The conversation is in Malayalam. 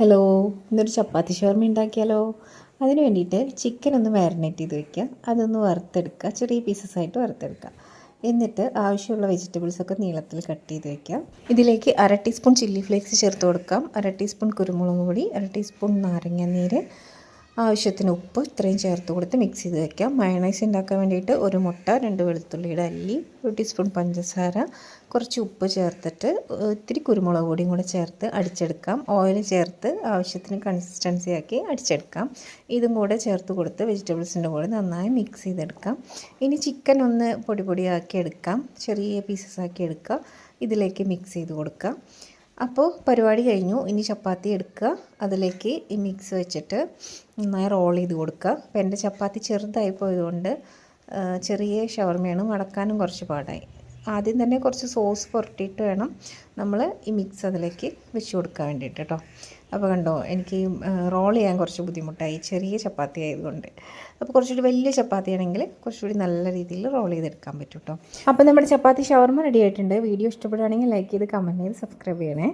ഹലോ ഇന്നൊരു ചപ്പാത്തി ഷവർമ ഉണ്ടാക്കിയാലോ? അതിന് വേണ്ടിയിട്ട് ചിക്കൻ ഒന്ന് മാരിനേറ്റ് ചെയ്ത് വെക്കുക. അതൊന്ന് വറുത്തെടുക്കുക. ചെറിയ പീസസ് ആയിട്ട് വറുത്തെടുക്കുക. എന്നിട്ട് ആവശ്യമുള്ള വെജിറ്റബിൾസ് ഒക്കെ നീളത്തിൽ കട്ട് ചെയ്ത് വെക്കാം ഇതിലേക്ക് അര ടീസ്പൂൺ ചില്ലി ഫ്ലേക്സ് ചേർത്ത് കൊടുക്കാം. അര ടീസ്പൂൺ കുരുമുളക് പൊടി അര ടീസ്പൂൺ നാരങ്ങ നീര് ആവശ്യത്തിന് ഉപ്പ് ഇത്രയും ചേർത്ത് കൊടുത്ത് മിക്സ് ചെയ്ത് വെക്കാം. മയണൈസ് ഉണ്ടാക്കാൻ വേണ്ടിയിട്ട് ഒരു മുട്ട രണ്ട് വെളുത്തുള്ളിയുടെ അല്ലി ഒരു ടീസ്പൂൺ പഞ്ചസാര കുറച്ച് ഉപ്പ് ചേർത്തിട്ട് ഇത്തിരി കുരുമുളക് പൊടിയും കൂടെ ചേർത്ത് അടിച്ചെടുക്കാം. ഓയിൽ ചേർത്ത് ആവശ്യത്തിന് കൺസിസ്റ്റൻസി ആക്കി അടിച്ചെടുക്കാം. ഇതും കൂടെ ചേർത്ത് കൊടുത്ത് വെജിറ്റബിൾസിന്റെ കൂടെ നന്നായി മിക്സ് ചെയ്തെടുക്കാം. ഇനി ചിക്കൻ ഒന്ന് പൊടി പൊടിയാക്കി എടുക്കാം. ചെറിയ പീസസ് ആക്കി എടുക്കുക ഇതിലേക്ക് മിക്സ് ചെയ്ത് കൊടുക്കാം. അപ്പോൾ പരിപാടി കഴിഞ്ഞു. ഇനി ചപ്പാത്തി എടുക്കുക. അതിലേക്ക് ഈ മിക്സ് വെച്ചിട്ട് നന്നായി റോൾ ചെയ്ത് കൊടുക്കുക. അപ്പോൾ എന്റെ ചപ്പാത്തി ചെറുതായി പോയതുകൊണ്ട് ചെറിയ ഷവർമയാണ് മടക്കാനും കുറച്ച് പാടായി. ആദ്യം തന്നെ കുറച്ച് സോസ് പുരട്ടിയിട്ട് വേണം നമ്മൾ ഈ മിക്സ് അതിലേക്ക് വെച്ച് കൊടുക്കാൻ വേണ്ടിയിട്ട് കേട്ടോ അപ്പോൾ കണ്ടോ എനിക്ക് റോൾ ചെയ്യാൻ കുറച്ച് ബുദ്ധിമുട്ടായി. ചെറിയ ചപ്പാത്തി ആയതുകൊണ്ട്. അപ്പോൾ കുറച്ചുകൂടി വലിയ ചപ്പാത്തി ആണെങ്കിൽ കുറച്ചുകൂടി നല്ല രീതിയിൽ റോൾ ചെയ്തെടുക്കാൻ പറ്റും കേട്ടോ അപ്പോൾ നമ്മുടെ ചപ്പാത്തി ഷവർമ റെഡി ആയിട്ടുണ്ട്. വീഡിയോ ഇഷ്ടപ്പെടുകയാണെങ്കിൽ ലൈക്ക് ചെയ്ത് കമന്റ് ചെയ്ത് സബ്സ്ക്രൈബ് ചെയ്യണേ.